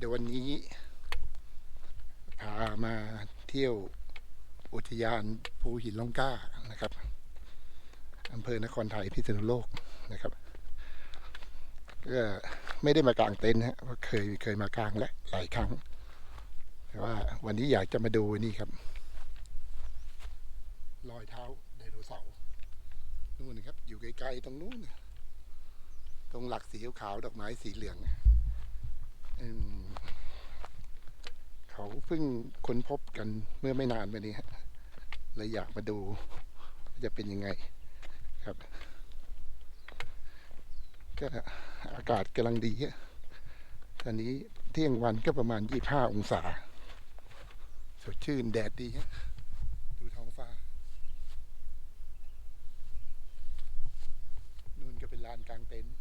เดี๋ยววันนี้ พามาเที่ยวอุทยานภูหินล่องกล้านะครับอำเภอนครไทยพิษณุโลกนะครับก็ไม่ได้มากางเต็นท์ฮะเพราะเคยเคยมากางและหลายครั้ง แต่ว่าวันนี้อยากจะมาดูนี่ครับ รอยเท้าไดโนเสาร์นู่นนะครับ อยู่ไกลๆตรงนู้น ตรงหลักสีขาวดอกไม้สีเหลือง เขาเพิ่งค้นพบกันเมื่อไม่นานมานี้ฮะเลยอยากมาดูจะเป็นยังไงครับก็อากาศกำลังดีฮะตอนนี้เที่ยงวันก็ประมาณ 25 องศา สดชื่นแดดดีฮะดูท้องฟ้านู่นก็เป็นลานกลางเต็นท์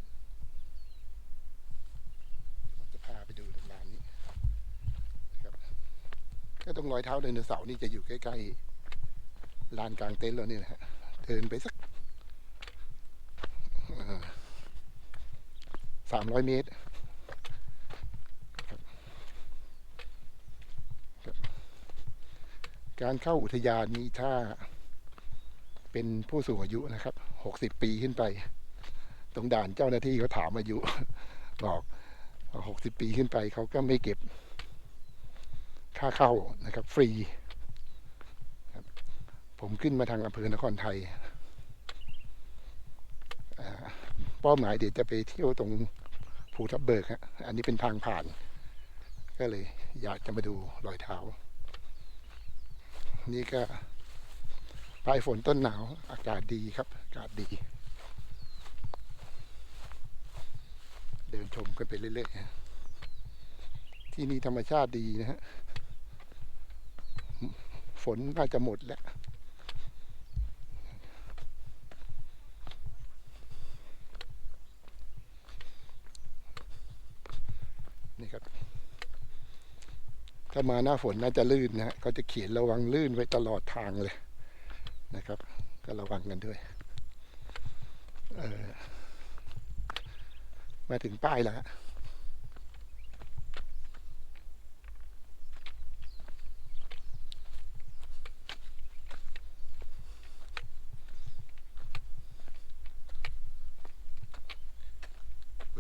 ผมจะพาไปดูตรงลานนี้นะครับ ก็ตรงรอยเท้าไดโนเสาร์นี่จะอยู่ใกล้ๆลานกลางเต็นท์แล้วนี่นะฮะเดินไปสักสามร้อยเมตรการเข้าอุทยานนี้ถ้าเป็นผู้สูงอายุนะครับ หกสิบปีขึ้นไป ตรงด่านเจ้าหน้าที่เขาถามอายุ บอกหกสิบปีขึ้นไปเขาก็ไม่เก็บ ค่าเข้านะครับ ฟรีผมขึ้นมาทางอำเภอนครไทยเป้าหมายเดี๋ยวจะไปเที่ยวตรงภูทับเบิกฮะอันนี้เป็นทางผ่าน ก็เลยอยากจะมาดูรอยเท้า นี่ก็ปลายฝนต้นหนาวอากาศดีครับ อากาศดี เดินชมกันไปเรื่อยๆที่นี่ธรรมชาติดีนะฮะ นน่าจะหมดแล้วนี่ครับ ถ้ามาหน้าฝนน่าจะลื่นนะฮะเขาจะเขียนระวังลื่นไว้ตลอดทางเลยนะครับ ก็ระวังกันด้วยมาถึงป้ายแล้วฮะ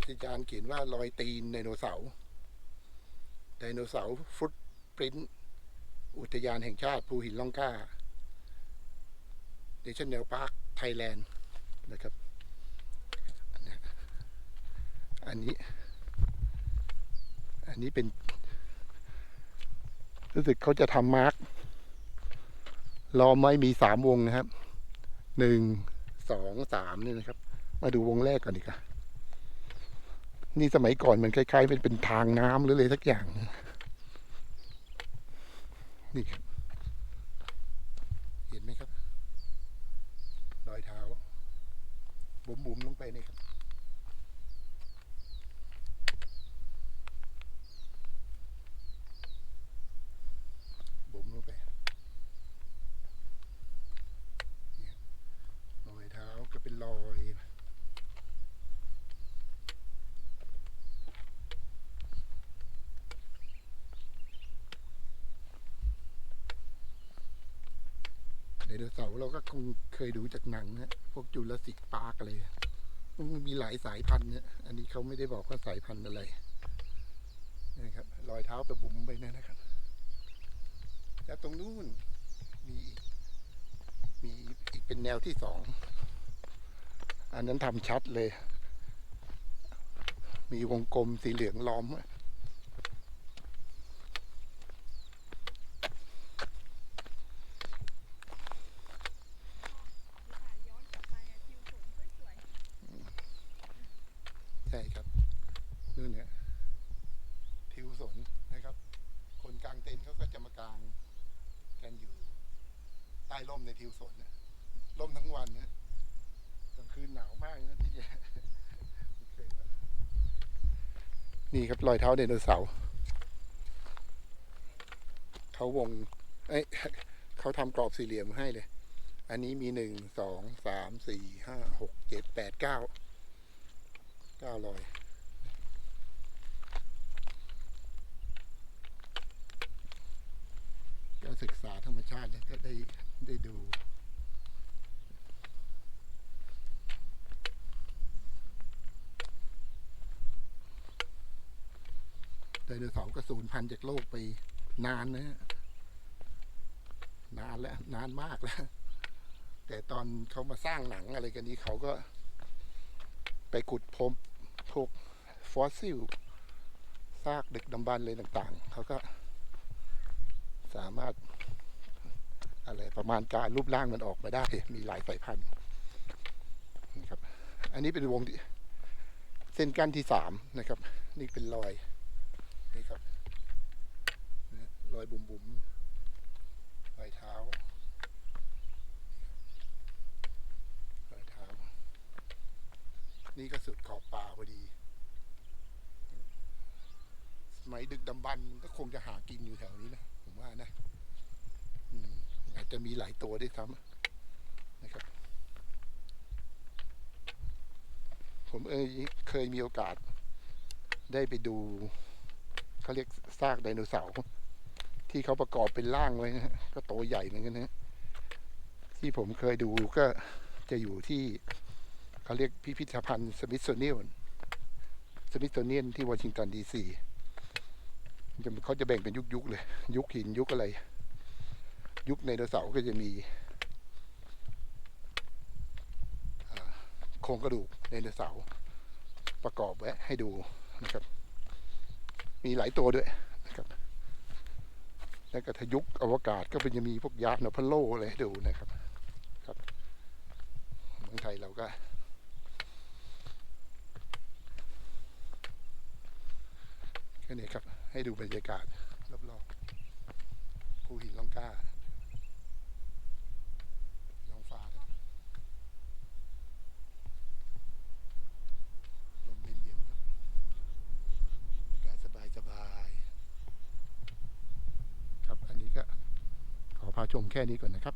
อุทยานเขียนว่ารอยตีนไดโนเสาร์ไดโนเสาร์ฟุตปรินต์อุทยานแห่งชาติภูหินล่องกล้า National Park Thailand นะครับ อันนี้ อันนี้เป็น รู้สึกเขาจะทำมาร์กล้อมไม้มีสามวงนะครับ หนึ่ง สอง สามนี่นะครับ มาดูวงแรกก่อนดีกว่า นี่สมัยก่อนมันคล้ายๆเป็นเป็นทางน้ำหรืออะไรสักอย่าง นี่ครับ เห็นไหมครับรอยเท้าบุ๋มๆลงไปนี่ครับ บุ๋มลงไปเนี่ยรอยเท้าก็เป็นรอย ไดโนเสาร์เราก็คงเคยดูจากหนังนะพวกจูราสสิกปาร์กอะไรมันมีหลายสายพันธุ์เนี่ยอันนี้เขาไม่ได้บอกว่าสายพันธุ์อะไรนะครับรอยเท้าไปบุ๋มไปนั่นนะครับ แล้วตรงนู้นมีอีกมีอีกเป็นแนวที่สอง อันนั้นทำชัดเลย มีวงกลมสีเหลืองล้อม ร่มในทิวสนเนี่ยร่มทั้งวันนะกลางคืนหนาวมากนะที่เนี่ยนี่ครับรอยเท้าไดโนเสาร์เขาวง เอ้ยเขาทำกรอบสี่เหลี่ยมให้เลย อันนี้มีหนึ่งสองสามสี่ห้าหกเจ็ดแปดเก้าเก้ารอยก็ศึกษาธรรมชาติแล้วก็ได้ ได้ดูไดโนเสาร์ก็สูญพันธุ์จากโลกไปนานนะฮะนานแล้ว นานมากแล้ว แต่ตอนเขามาสร้างหนังอะไรกันนี้เขาก็ ไปขุดพบพวกฟอสซิลซากดึกดำบรรพ์อะไรต่าง ๆ เขาก็สามารถ มาณการรูปร่างมันออกมาได้ มีหลายสายพันธุ์นะครับ อันนี้เป็นวงเส้นกั้นที่สามนะครับ นี่เป็นรอยนี่ครับรอยบุ๋มบุ๋มๆรอยเท้ารอยเท้า นี่ก็สุดขอบป่าพอดีสมัยดึกดำบรรก็คงจะหากินอยู่แถวนี้นะ ผมว่านะ จจะมีหลายตัวด้วยซ้ำนะครับ ผมเอยเคยมีโอกาส ได้ไปดูเขาเรียกซากไดโนเสาร์ที่เขาประกอบเป็นร่างไว้นะก็โตใหญ่เหมือนกันนะที่ผมเคยดูก็จะอยู่ที่เขาเรียกพิพิธภัณฑ์สมิธโซเนียนสมิธโซเนียนที่วอชิงตันดีซีเขาจะแบ่งเป็นยุคๆเลย ยุคหินยุคอะไร ยุคไดโนเสาร์ก็จะมีโครงกระดูกไดโนเสาร์ประกอบไว้ให้ดูนะครับ มีหลายตัวด้วยนะครับแล้วก็ทยุคอวกาศก็เป็นจะมีพวกยานอพอลโลอะไรให้ดูนะครับครับเมืองไทยเราก็แค่นี้ครับ ให้ดูบรรยากาศรอบๆภูหินล่องกล้าท้องฟ้าครับลมเย็นๆครับ อากาศสบายสบายๆครับ อันนี้ก็ขอพา ชมแค่นี้ก่อนนะครับ